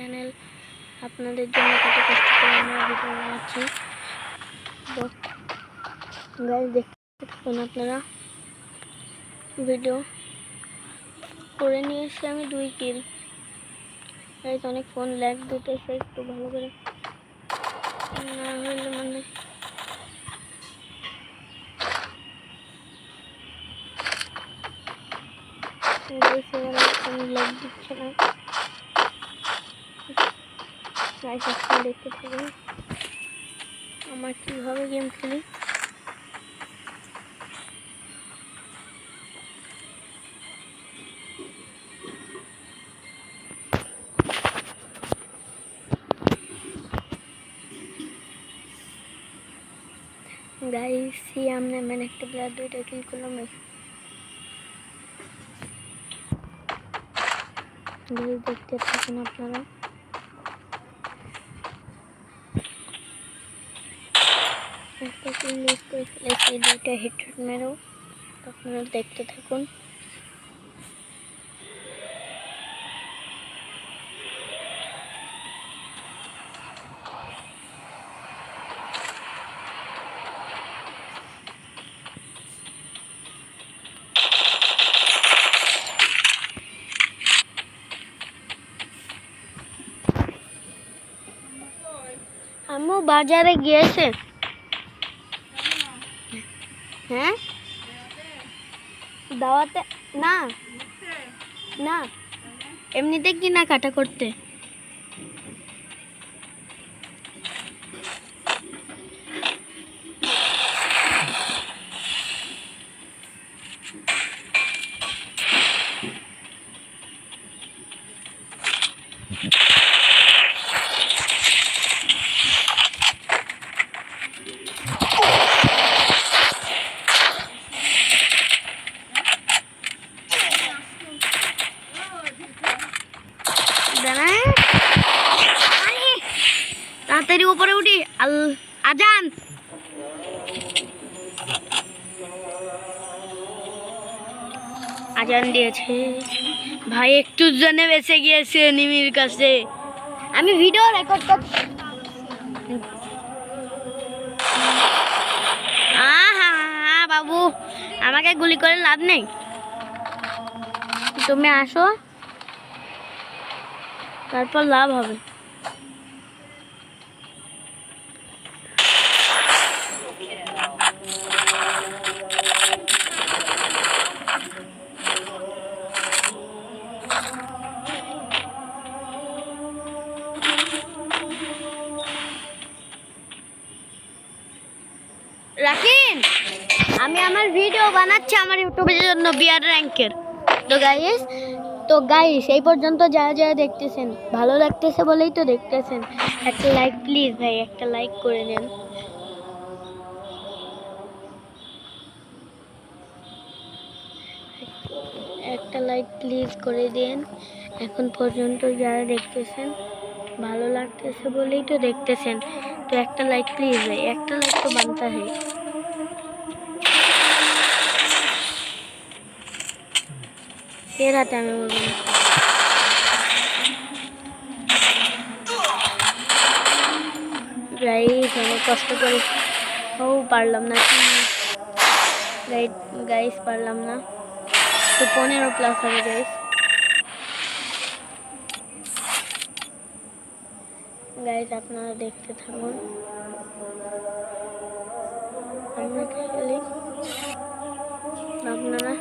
Channel আপনাদের জন্য কত কষ্ট করে আমরা ভিডিও বানাচ্ছি। দেখতে থাকুন আপনারা। ভিডিও করে নিয়ে এসে আমি দুই কিল অনেক ফোন ল্যাগ দিতেছে, একটু ভালো করে। না মানে ফোন ল্যাগ দিচ্ছে না। তাই সবসময় দেখতে থাকুন আমার কীভাবে গেম খেলি? গাইস সি আমরা মানে একটা ব্লাড দুইটা কিল করলাম। দেখতে থাকুন আপনারা। একটা করে ফেলেছি দুইটা হেডশট মেরেও আপনারা দেখতে থাকুন। বাজারে গিয়েছে হ্যাঁ? দাওয়াতে না। না। এমনিতে কেনাকাটা করতে। তাড়াতাড়ি উপরে উঠি। আল, আজান। আজান দিয়েছে। ভাই, একটু জনে বেঁচে গিয়েছে নিমির কাছে। আমি ভিডিও রেকর্ড করছি। বাবু, আমাকে গুলি করে লাভ নেই। তুমি আসো। তারপর লাভ হবে। রাখিন আমি আমার ভিডিও বানাচ্ছি আমার ইউটিউবের জন্য বিয়ার র্যাঙ্কের। তো গাইস তো গাই এই পর্যন্ত যা যা দেখতেছেন, ভালো লাগতেছে বলেই তো দেখতেছেন। একটা লাইক প্লিজ ভাই, একটা লাইক করে নেন একটা লাইক প্লিজ করে দিন। এখন পর্যন্ত যারা দেখতেছেন, ভালো লাগতেছে বলেই তো দেখতেছেন। তো একটা লাইক প্লিজ ভাই, একটা লাইক তো বানতে है এর হাতে আমি বলব। গাইস অনেক কষ্ট করে ও পারলাম না। গাইড গাইস পারলাম না। তো পনেরো প্লাস হবে গাইস গাইস আপনারা দেখতে থাকুন। আমরা খেলি আপনারা